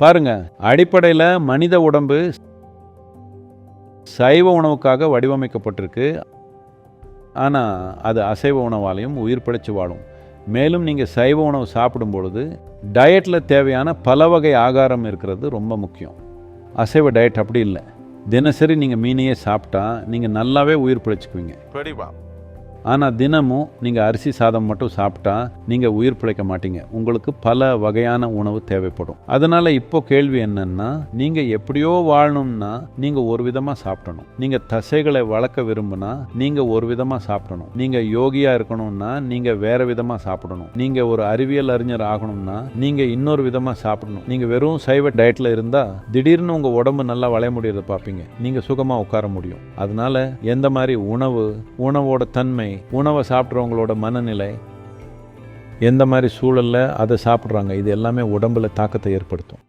பாருங்க அடிப்படையில் மனித உடம்பு சைவ உணவுக்காக வடிவமைக்கப்பட்டிருக்கு. ஆனால் அது அசைவ உணவாலையும் உயிர் பிழைச்சி வாழும். மேலும் நீங்கள் சைவ உணவு சாப்பிடும் பொழுது டயட்டில் தேவையான பல வகை ஆகாரம் இருக்கிறது ரொம்ப முக்கியம். அசைவ டயட் அப்படி இல்லை. தினசரி நீங்கள் மீனையே சாப்பிட்டா நீங்கள் நல்லாவே உயிர் பிழைச்சிக்குவீங்க. பெரியவா ஆனால் தினமும் நீங்கள் அரிசி சாதம் மட்டும் சாப்பிட்டா நீங்கள் உயிர் பிழைக்க மாட்டீங்க. உங்களுக்கு பல வகையான உணவு தேவைப்படும். அதனால் இப்போ கேள்வி என்னன்னா நீங்கள் எப்படியோ வாழணும்னா நீங்கள் ஒரு விதமாக சாப்பிடணும். நீங்கள் தசைகளை வளர்க்க விரும்புனா நீங்கள் ஒரு விதமாக சாப்பிடணும். நீங்கள் யோகியாக இருக்கணும்னா நீங்கள் வேற விதமாக சாப்பிடணும். நீங்கள் ஒரு அறிவியல் அறிஞர் ஆகணும்னா நீங்கள் இன்னொரு விதமாக சாப்பிடணும். நீங்கள் வெறும் சைவ டயட்டில் இருந்தால் திடீர்னு உங்கள் உடம்பு நல்லா வளைய முடியறத பார்ப்பீங்க நீங்கள் சுகமாக உட்கார முடியும். அதனால் எந்த மாதிரி உணவு உணவோட தன்மை உணவை சாப்பிட்றவங்களோட மனநிலை எந்த மாதிரி சூழலில் அதை சாப்பிட்றாங்க இது எல்லாமே உடம்புல தாக்கத்தை ஏற்படுத்தும்.